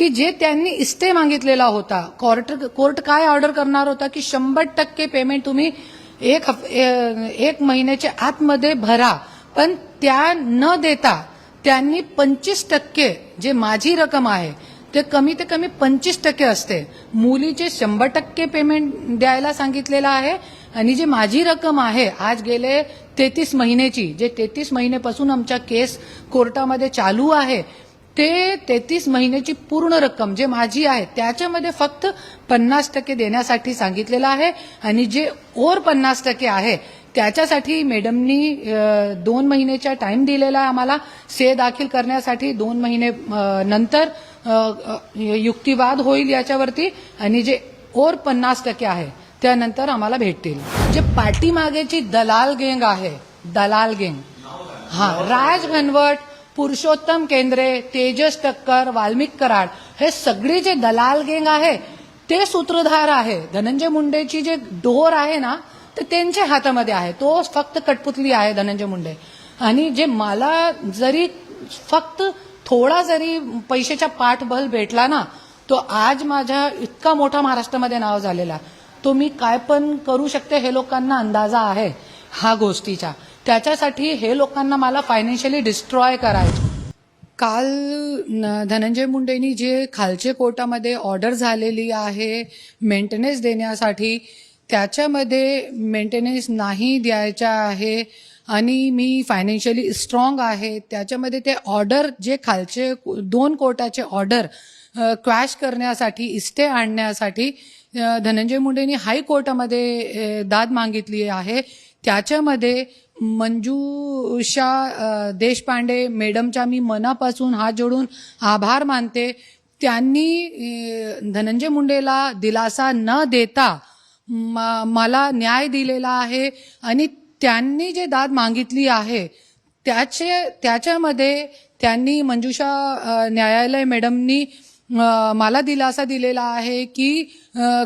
की जे त्यांनी इस्टे मागितलेला होता कोर्ट कोर्ट काय ऑर्डर करणार होता की शंभर टक्के पेमेंट तुम्ही एक हफ- एक महिन्याच्या आतमध्ये भरा. पण त्या न देता त्यांनी पंचवीस टक्के जे माझी रक्कम आहे ते कमी ते कमी पंचवीस टक्के असते. मुलीचे शंभर टक्के पेमेंट द्यायला सांगितलेलं आहे आणि जे माझी रक्कम आहे आज गेले तेहतीस महिन्याची जे तेहतीस महिन्यापासून आमच्या केस कोर्टामध्ये चालू आहे ते तेहतीस महिन्याची पूर्ण रक्कम जे माझी आहे त्याच्यामध्ये फक्त पन्नास टक्के देण्यासाठी सांगितलेलं आहे. आणि जे ओर पन्नास टक्के आहे त्याच्यासाठी मॅडमनी दोन महिन्याचा टाइम दिलेला आहे आम्हाला. से दाखल करण्यासाठी दोन महिने नंतर युक्तिवाद होईल याच्यावरती. आणि जे ओर पन्नास टक्के आहे त्यानंतर आम्हाला भेटतील जे पाठीमागेची दलाल गेंग आहे दलाल गेंग. हा राज घनवट पुरुषोत्तम केंद्रे तेजस टक्कर वाल्मिक कराड हे सगळे जे दलाल गेंग आहे ते सूत्रधार आहे. धनंजय मुंडेची जे डोर आहे ना ते त्यांच्या हातामध्ये आहे. तो फक्त कटपुतली आहे धनंजय मुंडे. आणि जे मला जरी फक्त थोडा जरी पैशाचा पाठबल भेटला ना तो आज माझ्या इतका मोठा महाराष्ट्रामध्ये नाव झालेला. तो मी काय पण करू शकते हे लोकांना अंदाजा आहे हा गोष्टीचा. त्याच्यासाठी हे लोकांना मला फायनान्शियली डिस्ट्रॉय करायचं. काल धनंजय मुंडेनी जे खालचे कोर्टामध्ये ऑर्डर झालेली आहे मेंटेनन्स देण्यासाठी त्याच्यामध्ये मेंटेनन्स नाही द्यायचा आहे आणि मी फायनान्शियली स्ट्रॉंग आहे त्याच्यामध्ये ते ऑर्डर जे खालचे दोन कोर्टाचे ऑर्डर क्वॅश करण्यासाठी इस्टे आणण्यासाठी धनंजय मुंडेंनी हायकोर्टामध्ये दाद मागितली आहे. त्याच्यामध्ये मंजूषा देशपांडे मॅडमच्या मी मनापासून हात जोडून आभार मानते. त्यांनी धनंजय मुंडेला दिलासा न देता मला न्याय दिलेला आहे आणि त्यांनी जे दाद मागितली आहे त्याचे त्याच्यामध्ये त्यांनी मंजुषा न्यायालय मॅडमनी मला दिलासा दिलेला आहे की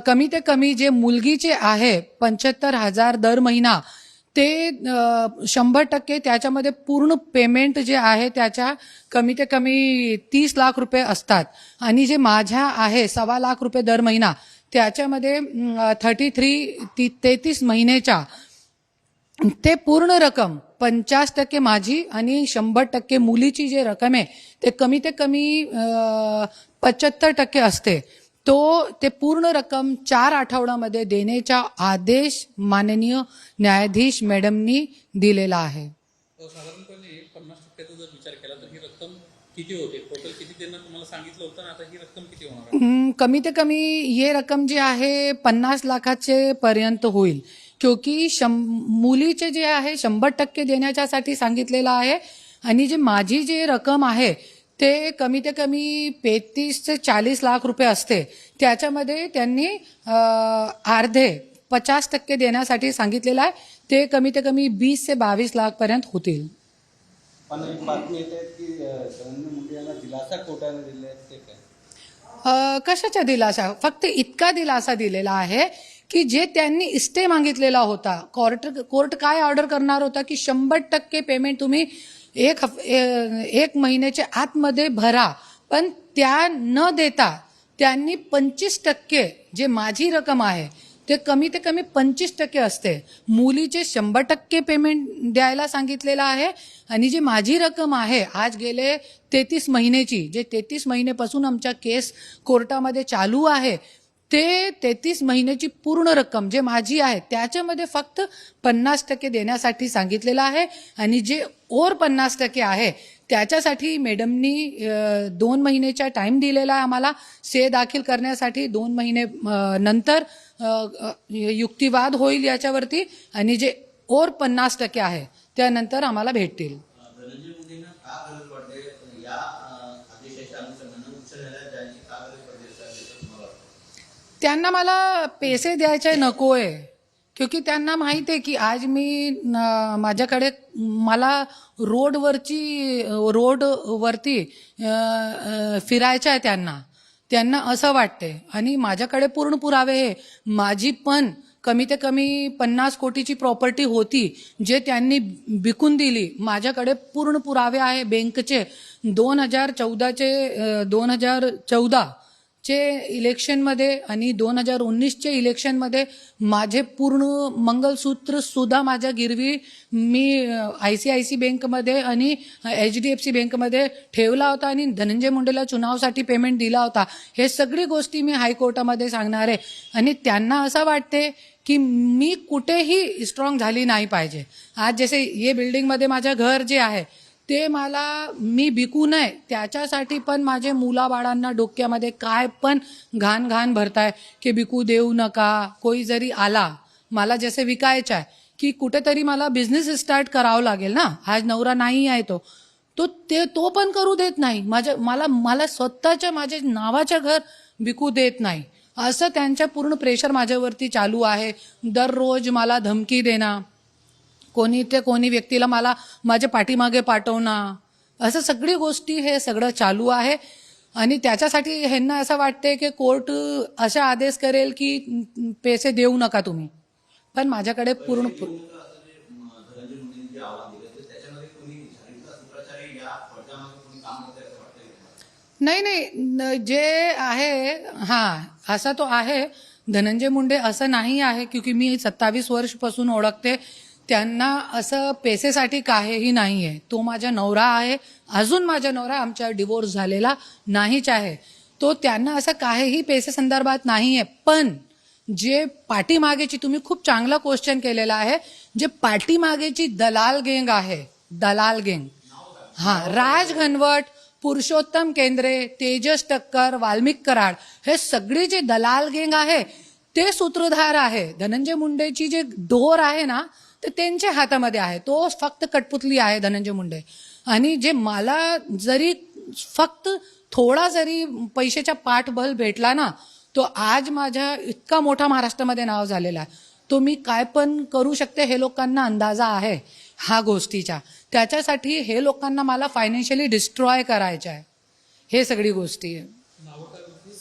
कमी ते कमी जे मुलगीचे आहे पंच्याहत्तर हजार दर महिना ते शंभर टक्के त्याच्यामध्ये पूर्ण पेमेंट जे आहे त्याच्या कमी ते कमी तीस लाख रुपये असतात. आणि जे माझ्या आहे सव्वा लाख रुपये दर महिना त्याच्यामध्ये थर्टी थ्री ती तेहतीस महिन्याच्या ते पूर्ण रक्कम पंचास टक्के माझी आणि शंभर टक्के मुलीची जे रक्कम आहे ते कमी ते कमी पंच्याहत्तर टक्के असते. तो ते पूर्ण रक्कम चार आठवड्यामध्ये देण्याचा आदेश माननीय न्यायाधीश मॅडमनी दिलेला आहे. तर साधारणपणे पन्नास टक्क्याचा जर विचार केला तर ही रक्कम किती होते? टोटल किती देणं तुम्हाला सांगितलं होतं आणि आता ही रक्कम किती होणार आहे? हम्म, कमी ते कमी ये रक्कम जी आहे पन्नास लाखाचे पर्यंत होईल. क्योंकि शं मुलीचे जे आहे शंभर टक्के देण्याच्यासाठी सांगितलेलं आहे. आणि जे माझी जी रक्कम आहे ते कमी ते कमी तेहतीस ते चाळीस लाख रुपये असते. त्याच्यामध्ये त्यांनी अर्धे पचास टक्के देण्यासाठी सांगितलेलं आहे. ते कमी ते कमी वीस ते बावीस लाख पर्यंत होतील. पण एक बातमी येते की अ, धनंजय मुंडे यांना दिलासा कोर्टाने दिले आहेत ते काय? अ, कशाचा दिलासा? फक्त इतका दिलासा दिलेला आहे की जे त्यांनी इस्टे मागितलेला होता. कोर्ट कोर्ट काय ऑर्डर करणार होता की शंभर टक्के पेमेंट तुम्ही एक हफ एक महिन्याच्या आतमध्ये भरा पण त्या न देता त्यांनी पंचवीस टक्के जे माझी रक्कम आहे ते कमी ते कमी पंचवीस टक्के असते. मुलीचे शंभर टक्के पेमेंट द्यायला सांगितलेलं आहे आणि जी माझी रक्कम आहे आज गेले तेहतीस महिन्याची जे तेहतीस महिनेपासून आमच्या केस कोर्टामध्ये चालू आहे ते तेहतीस महिन्याची पूर्ण रक्कम जे माझी आहे त्याच्यामध्ये फक्त पन्नास टक्के देण्यासाठी सांगितलेलं आहे आणि जे ओर पन्नास टक्के आहे त्याच्यासाठी मॅडमनी दोन महिन्याचा टाईम दिलेला आहे आम्हाला. से दाखल करण्यासाठी दोन महिने नंतर युक्तिवाद होईल याच्यावरती आणि जे ओर पन्नास टक्के आहे त्यानंतर आम्हाला भेटतील धनंजय मुंडेंना का गरज पडते या अं, आदेशाच्या अनुषंगानं उच्च न्यायालयात जायची का गरज पडते असं असं तुम्हाला वाटतं त्यांना मला पैसे द्यायचे नकोय. क्योंकि त्यांना माहिती आहे की आज मी माझ्याकडे मला रोडवरची रोडवरती फिरायचं आहे त्यांना. त्यांना असं वाटते आणि माझ्याकडे पूर्ण पुरावे हे माझी पण कमी ते कमी पन्नास कोटीची प्रॉपर्टी होती जे त्यांनी विकून दिली. माझ्याकडे पूर्ण पुरावे आहे बँकचे. दोन हजार चौदाचे दोन हजार चौदा चे इलेक्शनमध्ये आणि दोन हजार उन्नीसचे इलेक्शनमध्ये माझे पूर्ण मंगलसूत्र सुद्धा माझ्या गिरवी मी आय सी आय सी बँकमध्ये आणि एच डी एफ सी बँकमध्ये ठेवला होता आणि धनंजय मुंडेला चुनावसाठी पेमेंट दिला होता. हे सगळी गोष्टी मी हायकोर्टामध्ये सांगणार आहे. आणि त्यांना असं वाटते की मी कुठेही स्ट्रॉंग झाली नाही पाहिजे. आज जसे ये बिल्डिंगमध्ये माझं घर जे आहे ते मला मी विकू नये त्याच्यासाठी पण माझे मुलाबाळांना डोक्यामध्ये काय पण घाण घाण भरताय की विकू देऊ नका कोई जरी आला मला जसे विकायचं आहे की कुठेतरी मला बिझनेस स्टार्ट करावं लागेल ना? आज नवरा नाही आहे तो. तो ते तो पण करू देत नाही. माझ्या मला मला स्वतःच्या माझे नावाचं घर विकू देत नाही. असं त्यांच्या पूर्ण प्रेशर माझ्यावरती चालू आहे. दररोज मला धमकी देणं. कोणी ते कोणी व्यक्तीला मला माझ्या पाठीमागे पाठवणं. असं सगळी गोष्टी हे सगळं चालू आहे. आणि त्याच्यासाठी ह्यांना असं वाटते की कोर्ट असा आदेश करेल की पैसे देऊ नका तुम्ही. पण माझ्याकडे पूर्ण नाही नाही न- जे आहे हां असा तो आहे. धनंजय मुंडे असं नाही आहे क्योंकि मी सत्तावीस वर्षपासून ओळखते. त्यांना असं पैसेसाठी काहीही नाही आहे तो माझा नवरा आहे. अजून माझा नवरा आमच्या डिवोर्स झालेला नाहीच आहे. तो त्यांना असं काहीही पैसे संदर्भात नाही आहे पण जे पाठीमागेची तुम्ही खूप चांगला क्वेश्चन केलेला आहे. जे पाठीमागेची दलाल गेंग आहे दलाल गेंग. हा राज घनवट पुरुषोत्तम केंद्रे तेजस टक्कर वाल्मिक कराड हे सगळे जे दलाल गेंग आहे ते सूत्रधार आहे. धनंजय मुंडेची जे डोर आहे ना ते त्यांच्या हातामध्ये आहे. तो फक्त कटपुतली आहे धनंजय मुंडे. आणि जे मला जरी फक्त थोडा जरी पैशाचा पाठबल भेटला ना तो आज माझ्या इतका मोठा महाराष्ट्रामध्ये नाव झालेला आहे. तो मी काय पण करू शकते हे लोकांना अंदाजा आहे हा गोष्टीचा. त्याच्यासाठी हे लोकांना मला फायनान्शियली डिस्ट्रॉय करायचं आहे. हे सगळी गोष्टी. आहे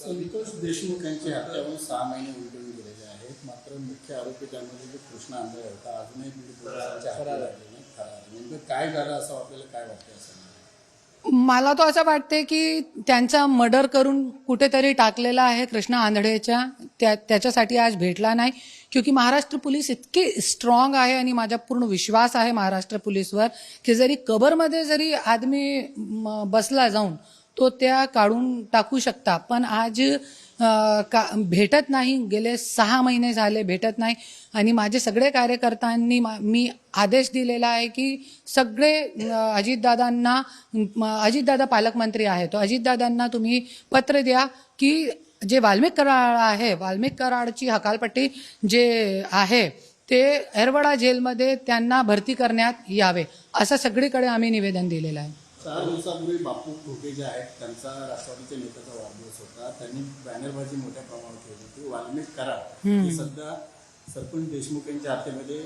संतोष देशमुख यांची हत्या होऊन सहा महिने उलटून गेलेले आहेत. मात्र मुख्य आरोपी त्यामध्ये जो कृष्णा आंधळे होता अजूनही पोलिसांच्या लागले नाही फरार नेमकं काय झालं असं आपल्याला काय वाटतं असं मला तो असं वाटते की त्यांचा मर्डर करून कुठेतरी टाकलेला आहे कृष्णा आंधळेच्या. त्या त्याच्यासाठी आज भेटला नाही. क्योंकि महाराष्ट्र पोलीस इतके स्ट्रॉंग आहे आणि माझा पूर्ण विश्वास आहे महाराष्ट्र पोलीसवर की जरी कबरमध्ये जरी आदमी बसला जाऊन तो त्या काढून टाकू शकता. पण आज का भेटत नाही. गेले सहा महिने झाले भेटत नाही. आणि माझे सगळे कार्यकर्त्यांनी मा- मी आदेश दिलेला आहे की सगळे अजितदादांना अजितदादा पालकमंत्री आहे. तो अजितदादांना तुम्ही पत्र द्या की जे वाल्मिक कराड आहे वाल्मिक कराडची हकालपट्टी जे आहे ते एरवडा जेलमध्ये त्यांना भरती करण्यात यावे. असं सगळीकडे आम्ही निवेदन दिलेलं आहे. चार दिवसापूर्वी बापू ठोके जे आहेत त्यांचा राष्ट्रवादीच्या नेत्याचा वाढदिवस होता. त्यांनी बॅनरबाजी मोठ्या प्रमाणात केली होती. वाल्मिक कराड हे सध्या सरपंच देशमुख यांच्या हत्येमध्ये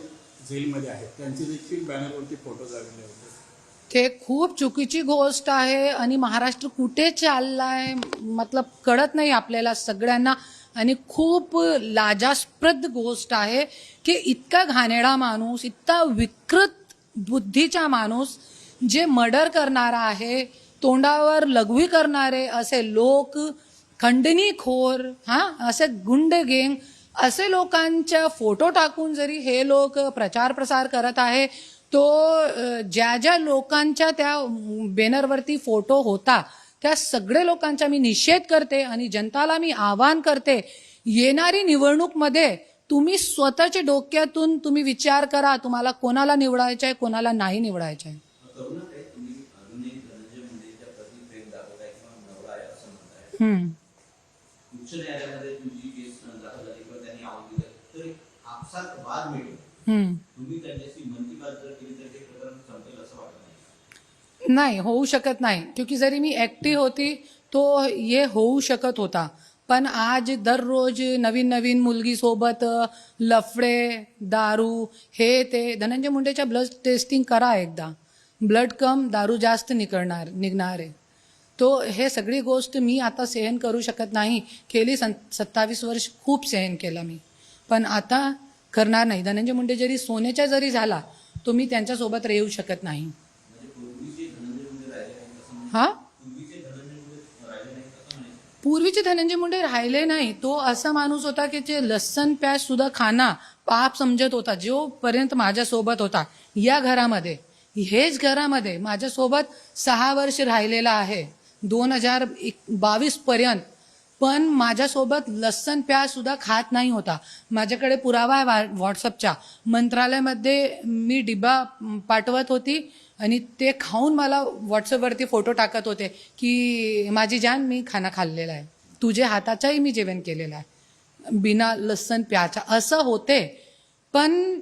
जेलमध्ये आहेत. त्यांचे देखील बॅनरवरती फोटो लागले होते. ते खूप चुकीची गोष्ट आहे आणि महाराष्ट्र कुठे चाललाय मतलब कळत नाही आपल्याला सगळ्यांना. आणि खूप लाजास्पद गोष्ट आहे की इतका घाणेडा माणूस इतका विकृत बुद्धीचा माणूस जे मर्डर करणारा आहे तोंडावर लघवी करणारे असे लोक खंडणीखोर हा असे गुंड गेंग असे लोकांच्या फोटो टाकून जरी हे लोक प्रचार प्रसार करत आहे तो ज्या ज्या लोकांच्या त्या बॅनरवरती फोटो होता त्या सगळे लोकांचा मी निषेध करते आणि जनताला मी आवाहन करते येणारी निवडणूकमध्ये तुम्ही स्वतःच्या डोक्यातून तुम्ही विचार करा तुम्हाला कोणाला निवडायचं आहे कोणाला नाही निवडायचं आहे करुणाताई, तुम्ही अजूनही धनंजय मुंडेच्या प्रति प्रेम दाखवताय किंवा नवरा आहे असं म्हणताय हम्म. उच्च न्यायालयामध्ये तुमची केस दाखल झाली किंवा त्यांनी आव्हान दिलं. तर आपसात वाद हम्म. तुम्ही त्यांच्याशी जर केली तर ते प्रकरण संपेल असं वाटत नाही. नाही होऊ शकत नाही. क्योंकि जरी मी ऍक्टिव्ह होती तो हे होऊ शकत होता. पण आज दररोज नवीन नवीन मुलगी सोबत लफडे दारू हे ते धनंजय मुंडेच्या ब्लड टेस्टिंग करा एकदा. ब्लड कम दारू जास्त निकळणार निघणार. आहे तो हे सगळी गोष्ट मी आता सहन करू शकत नाही. केली सं सत्तावीस वर्ष खूप सहन केलं मी. पण आता करणार नाही. धनंजय मुंडे जरी सोन्याच्या जरी झाला तो मी त्यांच्यासोबत येऊ शकत नाही. हा? पूर्वीचे धनंजय मुंडे राहिले नाही तो असा माणूस होता की जे लसण प्याज सुद्धा खाना पाप समजत होता जोपर्यंत माझ्यासोबत होता. या घरामध्ये हेच घरामध्ये माझ्यासोबत सहा वर्ष राहिलेला आहे. दोन हजार एक बावीसपर्यंत पण माझ्यासोबत लसन प्याजसुद्धा खात नाही होता. माझ्याकडे पुरावा आहे वा- व्हॉट्सअपच्या मंत्रालयामध्ये मी डिबा पाठवत होती आणि ते खाऊन मला व्हॉट्सअपवरती फोटो टाकत होते की माझी जान मी खाना खाल्लेला आहे. तुझे हाताचाही मी जेवण केलेलं आहे. बिना लसन प्याचा असं होते. पण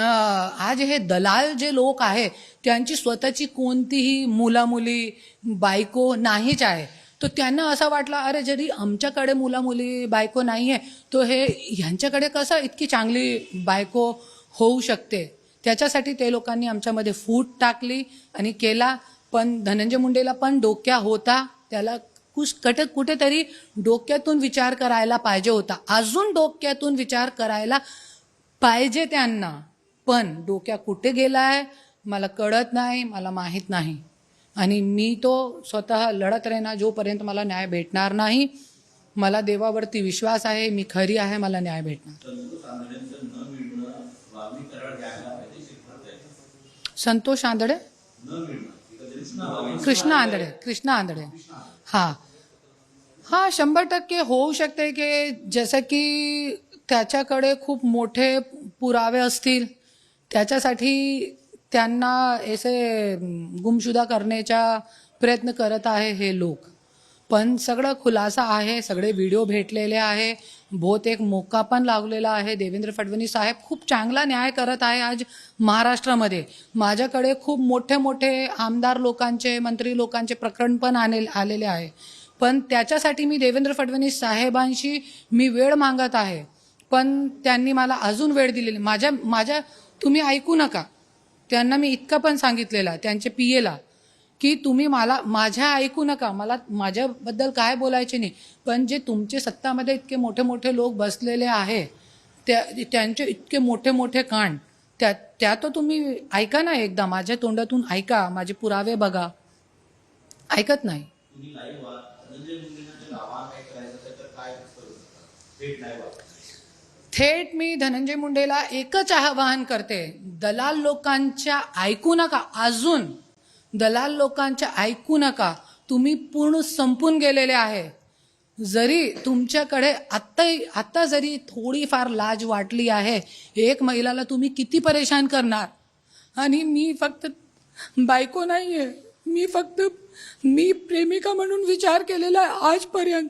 आज हे दलाल जे लोक आहे त्यांची स्वतःची कोणतीही मुलामुली बायको नाहीच आहे. तर त्यांना असं वाटलं अरे जरी आमच्याकडे मुलामुली बायको नाही आहे तो हे ह्यांच्याकडे कसं इतकी चांगली बायको होऊ शकते? त्याच्यासाठी ते लोकांनी आमच्यामध्ये फूट टाकली आणि केला. पण धनंजय मुंडेला पण डोक्या होता. त्याला कुछ कट कुठेतरी डोक्यातून विचार करायला पाहिजे होता. अजून डोक्यातून विचार करायला पाहिजे त्यांना. पण डोक्या कुठे गेला आहे मला कळत नाही मला माहीत नाही. आणि मी तो स्वतः लढत राहणार जोपर्यंत मला न्याय भेटणार नाही मला देवावरती विश्वास आहे मी खरी आहे मला न्याय भेटणार. संतोष आंधळे? न कृष्ण आंधळे कृष्ण आंधळे. हा. हा शंभर टक्के होऊ शकते की जसं की त्याच्याकडे खूप मोठे पुरावे असतील. त्याच्यासाठी त्यांना असे गुमशुदा करण्याचा प्रयत्न करत आहे हे लोक. पण सगळं खुलासा आहे सगळे व्हिडिओ भेटलेले आहे. बहुत एक मोका पण लागलेला आहे. देवेंद्र फडणवीस साहेब खूप चांगला न्याय करत आहे आज महाराष्ट्रामध्ये. माझ्याकडे खूप मोठे मोठे आमदार लोकांचे मंत्री लोकांचे प्रकरण पण आले आलेले आहे. पण त्याच्यासाठी मी देवेंद्र फडणवीस साहेबांशी मी वेळ मागत आहे. पण त्यांनी मला अजून वेळ दिलेली. माझ्या माझ्या तुम्ही ऐकू नका. त्यांना मी इतकं पण सांगितलेलं त्यांचे पी एला की तुम्ही मला माझ्या ऐकू नका. मला माझ्याबद्दल काय बोलायचे नाही. पण जे तुमचे सत्तामध्ये इतके मोठे मोठे लोक बसलेले आहे त्या त्यांचे इतके मोठे मोठे कांड त्या त्या तो तुम्ही ऐका ना एकदा. माझ्या तोंडातून ऐका. माझे पुरावे बघा. ऐकत नाही. थेट मी धनंजय मुंडेला एकच आवाहन करते दलाल लोकांच्या ऐकू नका अजून दलाल लोकांच्या ऐकू नका तुम्ही पूर्ण संपून गेलेले आहे. जरी तुमच्याकडे आत्ता आत्ता जरी थोडीफार लाज वाटली आहे एक महिलाला तुम्ही किती परेशान करणार? आणि मी फक्त बायको नाही आहे मी फक्त मी प्रेमिका म्हणून विचार केलेला आहे आजपर्यंत.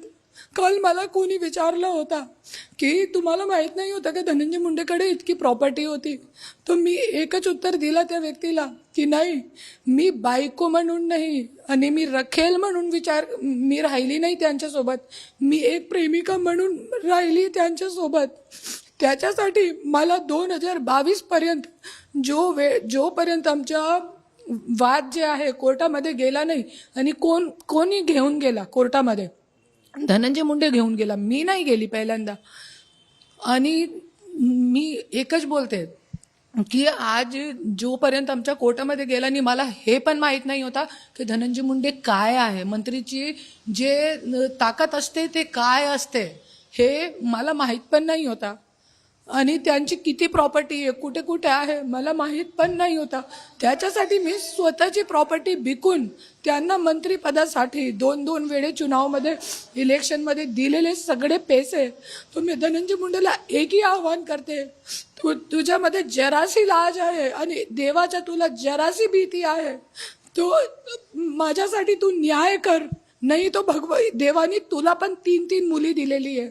काल मला कोणी विचारलं होता की तुम्हाला माहीत नाही होतं का धनंजय मुंडेकडे इतकी प्रॉपर्टी होती? तर मी एकच उत्तर दिला त्या व्यक्तीला की नाही मी बायको म्हणून नाही आणि मी रखेल म्हणून विचार मी राहिली नाही त्यांच्यासोबत. मी एक प्रेमिका म्हणून राहिली त्यांच्यासोबत. त्याच्यासाठी मला दोन हजार बावीसपर्यंत जो वे जोपर्यंत आमच्या वाद जे आहे कोर्टामध्ये गेला नाही आणि कोण कोणी घेऊन गेला कोर्टामध्ये धनंजय मुंडे घेऊन गेला. मी नाही गेली पहिल्यांदा. आणि मी एकच बोलते की आज जोपर्यंत आमच्या कोर्टामध्ये गेला आणि मला हे पण माहीत नाही होता की धनंजय मुंडे काय आहे. मंत्रीची जे ताकद असते ते काय असते हे मला माहीत पण नाही होता. आणि त्यांची किती प्रॉपर्टी आहे कुठे कुठे आहे मला माहीत पण नाही होता. त्याच्यासाठी मी स्वतःची प्रॉपर्टी विकून त्यांना मंत्रीपदासाठी दोन दोन वेळे चुनावमध्ये इलेक्शनमध्ये दिलेले सगळे पैसे तो मी धनंजय मुंडेला एकही आव्हान करते. तू तुझ्यामध्ये जरासी लाज आहे आणि देवाच्या तुला जरासी भीती आहे. तो माझ्यासाठी तू न्याय कर. नाही तो भगव देवानी तुला पण तीन तीन मुली दिलेली आहे.